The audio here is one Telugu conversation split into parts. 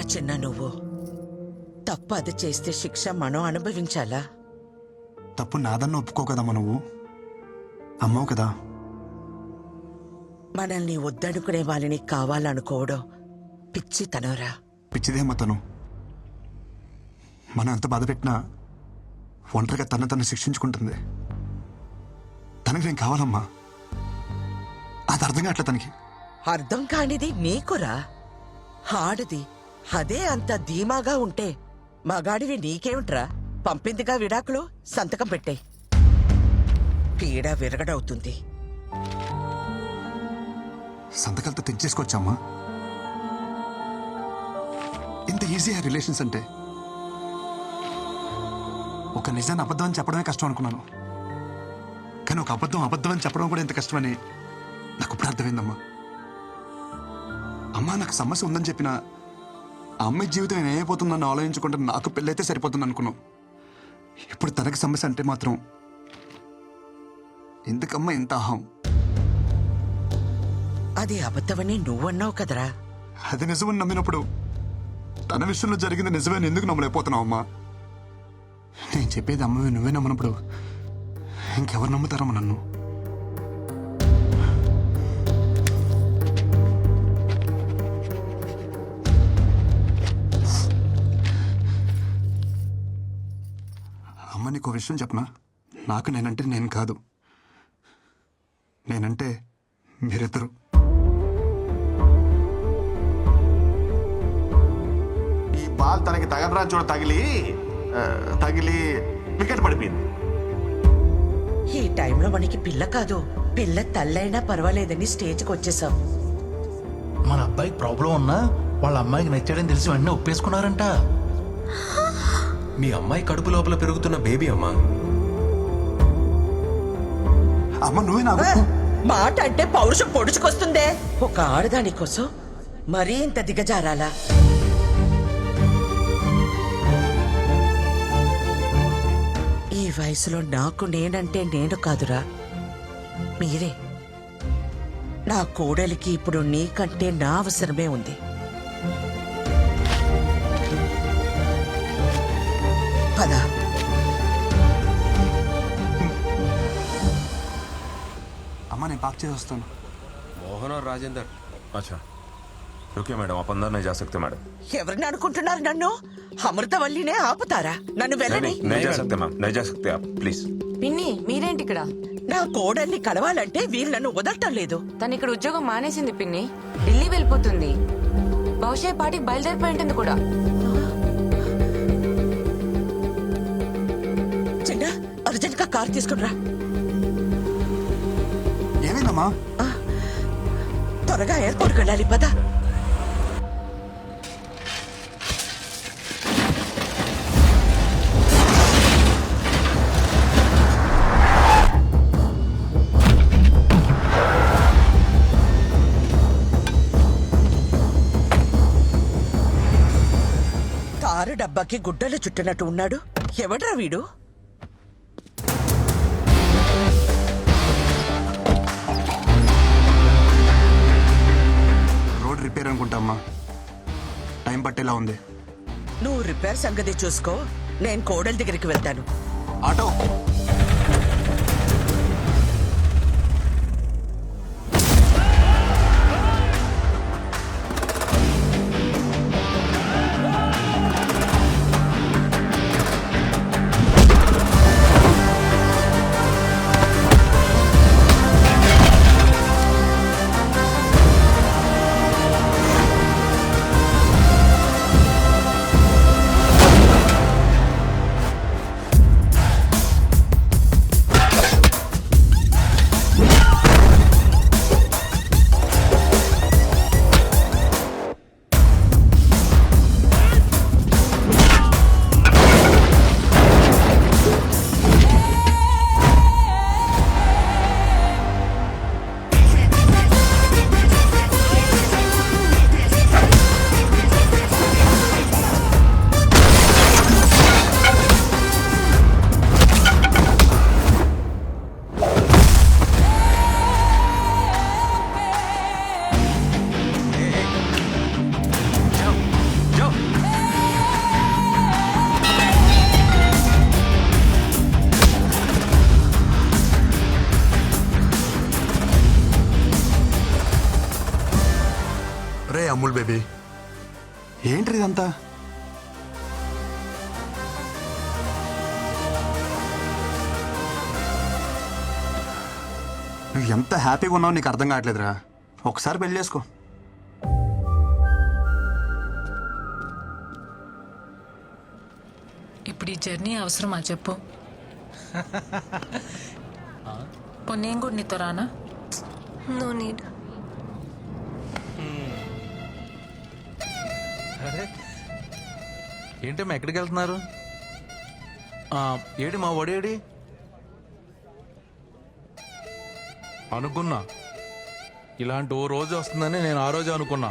ఏంట్రా చిన్న నువ్వు. తప్పు అది చేస్తే శిక్ష మనం అనుభవించాలా? తప్పు నాదన్న ఒప్పుకో కదమ్మా నువ్వు. అమ్మవు కదా. మనల్ని వద్దనుకునే వాళ్ళని కావాలనుకోవడం పిచ్చితనరా. పిచ్చిదేమ్మా తను. మనం ఎంత బాధ పెట్టినా ఒంటరిగా తన తను శిక్షించుకుంటుంది. తనకి నేను కావాలమ్మా. అది అర్థం కావట్లే తనకి. అర్థం కానిది నీకురా. ఆడది అదే అంత ధీమాగా ఉంటే మగాడివి నీకేమిట్రా? పంపిందిగా విడాకులు సంతకం పెట్టే. పీడ విరగడవుతుంది. సంతకాలతో తెంచేసుకోవచ్చమ్మా ఇంత ఈజీ ఆ రిలేషన్స్ అంటే. ఒక నిజాన్ని అబద్ధం అని చెప్పడమే కష్టం అనుకున్నాను. కానీ ఒక అబద్ధం అబద్ధం అని చెప్పడం కూడా ఎంత కష్టమని నాకు ఇప్పుడు అర్థమైందమ్మా. అమ్మా నాకు సమస్య ఉందని చెప్పినా ఆ అమ్మాయి జీవితం ఏమైపోతుందని ఆలోచించుకుంటే నాకు పెళ్ళైతే సరిపోతుంది అనుకున్నాం ఇప్పుడు తనకి సమస్య అంటే మాత్రం ఎందుకమ్మా ఇంత అహం? అది అబద్ధమని నువ్వన్నావు కదరా. అది నిజమని నమ్మినప్పుడు తన విషయంలో జరిగింది నిజమని ఎందుకు నమ్మలేకపోతున్నావు అమ్మా? నేను చెప్పేది అమ్మవి నువ్వే నమ్మనప్పుడు ఇంకెవరు నమ్ముతారమ్మ నన్ను? అమ్మ నీకు విషయం చెప్పనా? నాకు నేనంటే నేను కాదు. నేనంటే మీరిద్దరు. ఈ బాల్ తనకి తగలరా చూడ తగిలి ఆ, తగిలి వికెట్ పడిపోయింది. ఈ టైంలో మనకి పిల్ల కాదు. పిల్ల తల్లైనా పర్వాలేదని స్టేజ్కి వచ్చేసాం. మన అబ్బాయికి ప్రాబ్లం ఉన్నా వాళ్ళ అమ్మాయికి నచ్చాడని తెలిసి వెంటనే ఒప్పేసుకున్నారంట. మీ అమ్మాయి కడుపు లోపల పెరుగుతున్న బేబీ అమ్మా. అమ్మ నువ్వే ఆ, మాట అంటే పౌరుషం పొడుచుకొస్తుందే. ఒక ఆడదాని కోసం మరీ ఇంత దిగజారాలా? ఈ వయసులో నాకు నేనంటే నేను కాదురా. మీరే. నా కోడలికి ఇప్పుడు నీకంటే నా అవసరమే ఉంది. పద అమ్మ నేను పాక్ చేసి వస్తాను मोहन और राजेंद्र अच्छा रुकिए मैडम आप अंदर नहीं जा सकते मैडम ఎవరిని అనుకుంటున్నారు నన్ను అమృతవల్లినే ఆపుతారా నన్ను नहीं వెళ్ళని नहीं नहीं जा सकते मैम नहीं जा सकते आप प्लीज పిన్ని మీరేంటి ఇక్కడ నా కోడల్ని కలవాలంటే వీళ్ళు నన్ను వదలటం లేదు తను ఇక్కడ ఉద్యోగం మానేసింది పిన్ని ఢిల్లీ వెళ్ళిపోతుంది బహుశా ఈ పాటికి బయలుదేరిపోయి ఉంటుంది కూడా కార్ తీసుకునిరా ఏమైందమ్మా? త్వరగా ఎయిర్పోర్ట్కి వెళ్ళాలి పద. కారు డబ్బాకి గుడ్డలు చుట్టినట్టు ఉన్నాడు. ఎవడ్రా వీడు? రోడ్ రిపేర్ అనుకుంటా అమ్మా టైం పట్టేలా ఉంది. నువ్వు రిపేర్ సంగతి చూసుకో. నేను కోడలి దగ్గరికి వెళ్తాను. ఆటో. బేబీ. ఏంటి ఇదంతా? నువ్వు ఎంత హ్యాపీగా ఉన్నావు నీకు అర్థం కావట్లేదురా. ఒకసారి పెళ్ళి చేసుకో. ఇప్పుడు ఈ జర్నీ అవసరమా చెప్పు? పోనీ నేను కూడా నీతో రానా? నో నీడ్ ఏంటమ్మా ఎక్కడికి వెళ్తున్నారు? ఏడి మా ఒడేడి అనుకున్నా. ఇలాంటి ఓ రోజు వస్తుందని నేను ఆ రోజు అనుకున్నా.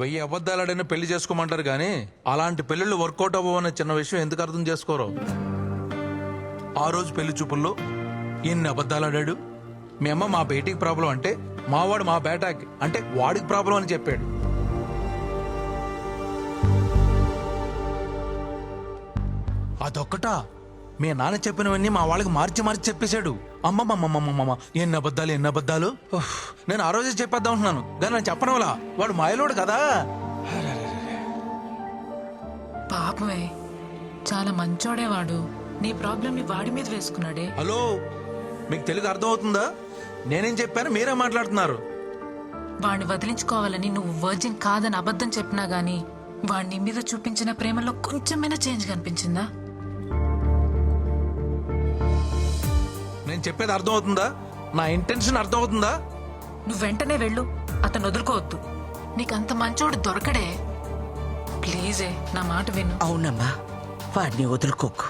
వెయ్యి అబద్ధాలాడైనా పెళ్ళి చేసుకోమంటారు కానీ అలాంటి పెళ్ళిళ్ళు వర్కౌట్ అవ్వవనే చిన్న విషయం ఎందుకు అర్థం చేసుకోరు? ఆ రోజు పెళ్ళి చూపుల్లో ఎన్ని అబద్ధాలాడాడు. మీ అమ్మ మా బేటీకి ప్రాబ్లం అంటే మావాడు మా బేటాకి అంటే వాడికి ప్రాబ్లం అని చెప్పాడు. అదొక్కటా? మీ నాన్న చెప్పినవన్నీ మా వాళ్ళకి మార్చి మార్చి చెప్పేశాడు. అమ్మమ్మమ్మమ్మమ్మ ఎన్ని అబద్ధాలు ఎన్ని అబద్ధాలు? నేను ఆ రోజే చెప్పేద్దాం అంటున్నాను కానీ నేను చెప్పనవలా. వాడు మాయలోడు కదా? పాపమే చాలా మంచోడే వాడు. నీ ప్రాబ్లం వాడి మీద వేసుకున్నాడే. హలో మీకు తెలుగు అర్థమవుతుందా? నేనేం చెప్పాను మీరే మాట్లాడుతున్నారు. వాడిని వదిలించుకోవాలని నువ్వు వర్జిన్ కాదని అబద్ధం చెప్పినా గానీ వాడి నీ మీద చూపించిన ప్రేమలో కొంచెమైనా చేంజ్ కనిపించిందా? నేను చెప్పేది అర్థమవుతుందా? నా ఇంటెన్షన్ అర్థమవుతుందా? నువ్వు వెంటనే వెళ్ళు. అతను వదులుకోవద్దు. నీకంత మంచోడు దొరకడే. ప్లీజే నా మాట విను. అవునమ్మా వాడిని వదులుకోకు.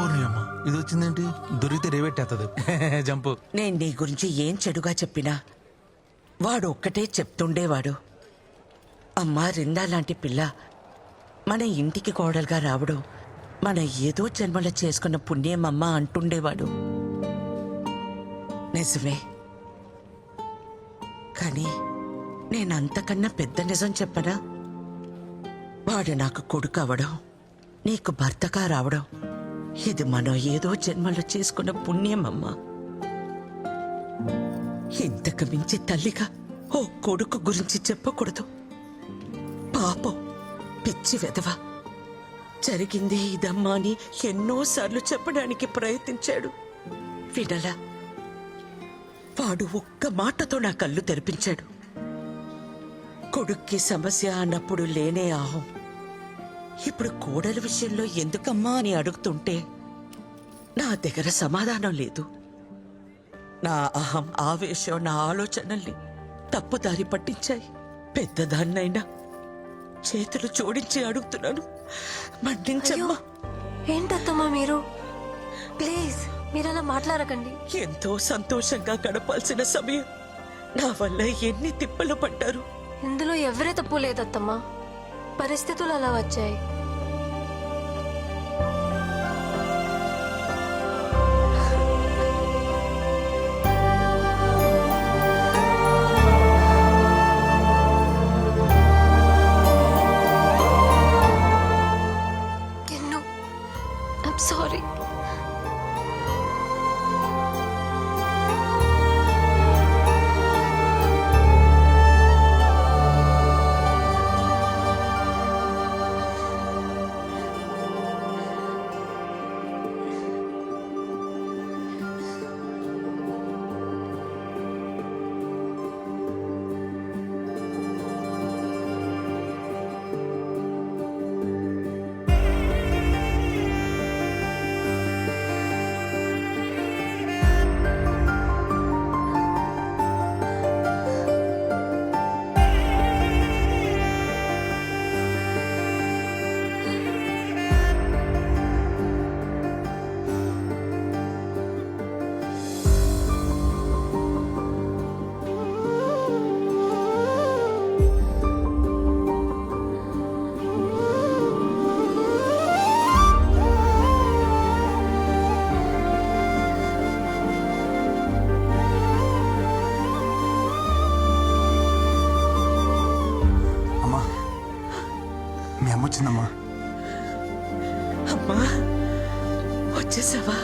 ఓర్ని అమ్మ ఇది వచ్చిందేంటి దొరికితే రేవెట్టేస్తుంది జంపు. నేను నీ గురించి ఏం చెడుగా చెప్పినా వాడు ఒక్కటే చెప్తుండేవాడు. అమ్మా రిందా లాంటి పిల్ల మన ఇంటికి కోడలుగా రావడం మన ఏదో జన్మలో చేసుకున్న పుణ్యమమ్మ అంటుండేవాడు. నిజమే. కానీ నేనంతకన్నా పెద్ద నిజం చెప్పనా? వాడు నాకు కొడుకు అవడం నీకు భర్తగా రావడం ఇది మనం ఏదో జన్మలో చేసుకున్న పుణ్యమమ్మా. ఇంతకు మించి తల్లిగా ఓ కొడుకు గురించి చెప్పకూడదు. పాపం పిచ్చి వెదవా జరిగింది ఇదమ్మా అని ఎన్నోసార్లు చెప్పడానికి ప్రయత్నించాడు. వినలా వాడు ఒక్క మాటతో నా కళ్ళు తెరిపించాడు. కొడుక్కి సమస్య అన్నప్పుడు లేనే ఆహం. ఇప్పుడు కోడల విషయంలో ఎందుకమ్మా అని అడుగుతుంటే నా దగ్గర సమాధానం లేదు. నా అహం ఆవేశం నా ఆలోచనల్ని తప్పుదారి పట్టించాయి. పెద్దదాన్నైనా చేతులు జోడించి అడుగుతున్నాను. మన్నించమ్మా ఏంటత్తమ్మా మీరు? ప్లీజ్ మీరు అలా మాట్లాడకండి. ఎంతో సంతోషంగా గడపాల్సిన సమయం. నా వల్ల ఎన్ని తిప్పలు పడ్డారు. ఇందులో ఎవరే తప్పు లేదత్తమ్మా. పరిస్థితులు అలా వచ్చాయి. sorry. వచ్చిందమ్మా. అమ్మా వచ్చేసావా?